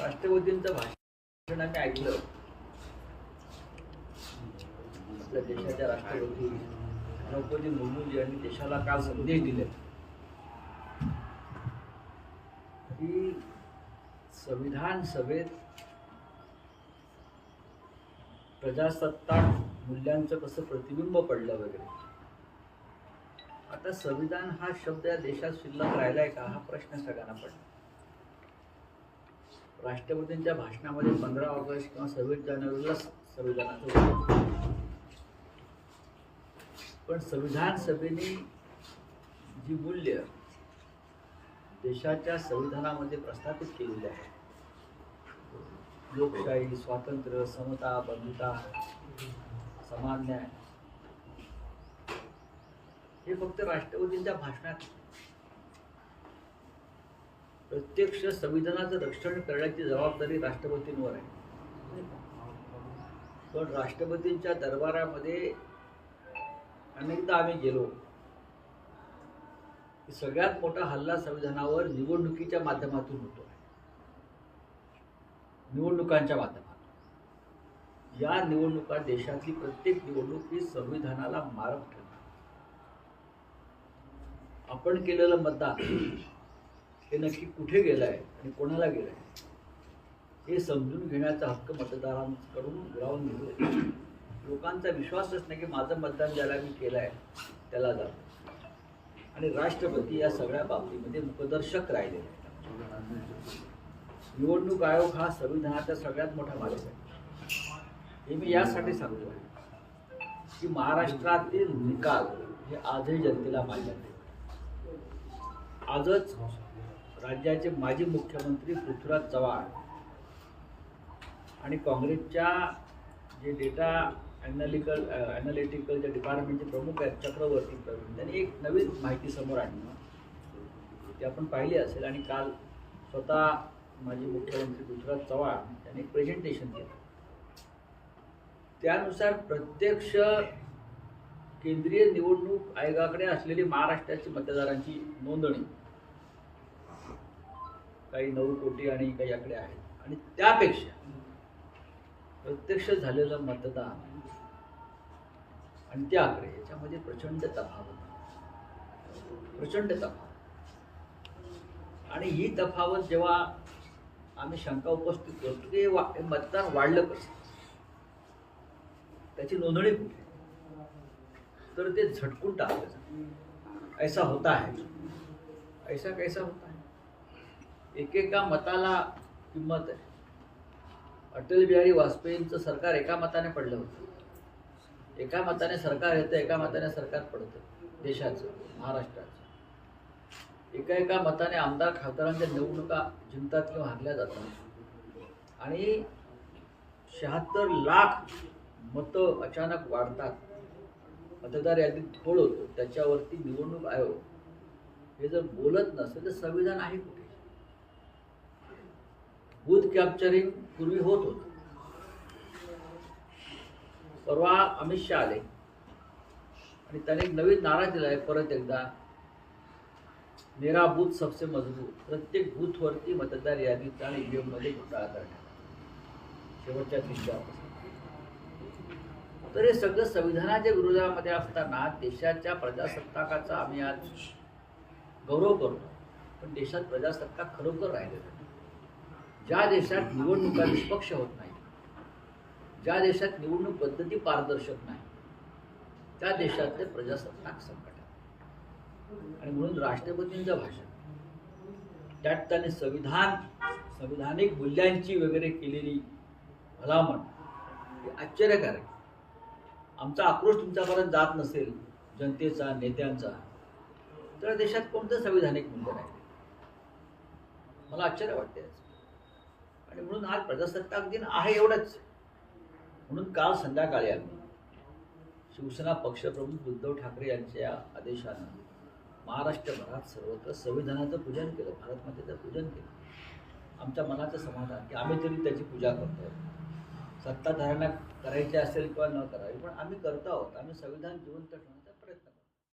राष्ट्रपतींचं भाषण आम्ही ऐकलं. आपल्या देशाच्या राष्ट्रपती द्रौपदी मुर्मू यांनी देशाला काल संदेश दिले? की संविधान सभेत प्रजासत्ताक मूल्यांचं कसं प्रतिबिंब पडलं वगैरे? आता संविधान हा शब्द या देशात शिल्लक राहिलाय का? हा प्रश्न सगळ्यांना पडला. राष्ट्रपतींच्या भाषणामध्ये पंधरा ऑगस्ट किंवा सव्वीस जानेवारीला संविधानाचं उल्लेख पण संविधान सभेने जी मूल्य देशाच्या संविधानामध्ये प्रस्थापित केलेली आहे लोकशाही स्वातंत्र्य समता बंधुता समान न्याय हे फक्त राष्ट्रपतींच्या भाषणात प्रत्यक्ष संविधानाचं रक्षण करण्याची जबाबदारी राष्ट्रपतींवर आहे. पण राष्ट्रपतींच्या दरबारामध्ये अनेकदा आम्ही गेलो. की सगळ्यात मोठा हल्ला संविधानावर निवडणुकीच्या माध्यमातून होतो. निवडणुकांच्या माध्यमातून. या निवडणुका देशातली प्रत्येक निवडणूक ही संविधानाला मारक ठरते आपण केलेलं मतदान हे नक्की कुठे गेलंय आणि कोणाला गेलंय? हे समजून घेण्याचा हक्क मतदारांकडून ग्राउंड घेतो. लोकांचा विश्वासच नाही की माझं मतदान ज्याला मी केलं आहे त्याला जातो आणि राष्ट्रपती या सगळ्या बाबतीमध्ये मुखदर्शक राहिलेले निवडणूक आयोग हा संविधानाचा सगळ्यात मोठा मालक आहे. हे मी यासाठी सांगतो की महाराष्ट्रातील निकाल हे आजही जनतेला मान्य नाही आजच राज्याचे माजी मुख्यमंत्री पृथ्वीराज चव्हाण आणि काँग्रेसच्या जे डेटा ॲनालिकल ॲनालिटिकल ज्या डिपार्टमेंटचे प्रमुख आहेत चक्रवर्ती प्रवीण त्यांनी एक नवीन माहिती समोर आणणं ती आपण पाहिली असेल आणि काल स्वतः माजी मुख्यमंत्री पृथ्वीराज चव्हाण यांनी एक प्रेझेंटेशन केलं. त्यानुसार प्रत्यक्ष केंद्रीय निवडणूक आयोगाकडे असलेली महाराष्ट्राची मतदारांची नोंदणी काही नऊ कोटी आणि काही आकडे आहेत. आणि त्यापेक्षा प्रत्यक्ष झालेलं मतदान आणि ते आकडे याच्यामध्ये प्रचंड तफावत प्रचंड तफावत. आणि ही तफावत जेव्हा आम्ही शंका उपस्थित करतो की हे वा- मतदान वाढलं कसं? त्याची नोंदणी कुठे? तर ते झटकून टाकलं ऐसा होता है. ऐसा कैसा होता है? एकेका मताला किंमत आहे. अटल बिहारी वाजपेयींचं सरकार एका मताने पडलं होतं. एका मताने सरकार येतं एका मताने सरकार पडतं. देशाचं महाराष्ट्राचं. एका एका मताने आमदार खासदारांच्या निवडणुका जिंकतात किंवा हारल्या जातात. आणि शहात्तर लाख मतं अचानक वाढतात. मतदार यादीत थोड होतो. त्याच्यावरती निवडणूक आयोग. हे जर बोलत नसेल तर संविधान आहे कुठे? बूथ कॅप्चरिंग पूर्वी होत होत. परवा अमित शहा आले. आणि त्याने एक नवीन नारा आहे परत एकदा. मेरा बूथ सबसे मजबूत. प्रत्येक बूथवरती मतदार यादीत आणि ईव्हीएममध्ये घोटाळा करण्यात शेवटच्या दिवशी तर हे सगळं संविधानाच्या विरोधामध्ये असताना देशाच्या प्रजासत्ताकाचा आम्ही आज गौरव करतो. पण देशात प्रजासत्ताक खरोखर राहिलेला नाही. ज्या देशात निवडणुका निष्पक्ष होत नाही ज्या देशात निवडणूक पद्धती पारदर्शक नाही त्या देशातले प्रजासत्ताक संकट आहे आणि म्हणून राष्ट्रपतींचं भाषण त्यात त्याने संविधान संविधानिक मूल्यांची वगैरे केलेली भलामण हे आश्चर्यकारक आमचा आक्रोश तुमच्यापर्यंत जात नसेल जनतेचा नेत्यांचा तर देशात कोणतं संविधानिक मूल्य नाही मला आश्चर्य वाटते याचं. आणि म्हणून आज प्रजासत्ताक दिन आहे एवढंच. म्हणून काल संध्याकाळी आम्ही शिवसेना पक्षप्रमुख उद्धव ठाकरे यांच्या आदेशानं महाराष्ट्रभरात सर्वत्र संविधानाचं पूजन केलं भारतमातेचं पूजन केलं. आमच्या मनाचं समाधान की आम्ही तरी त्याची पूजा करतो सत्ताधाऱ्यांना करायची असेल किंवा न करावी पण आम्ही करतो आहोत. आम्ही संविधान जिवंत ठेवणार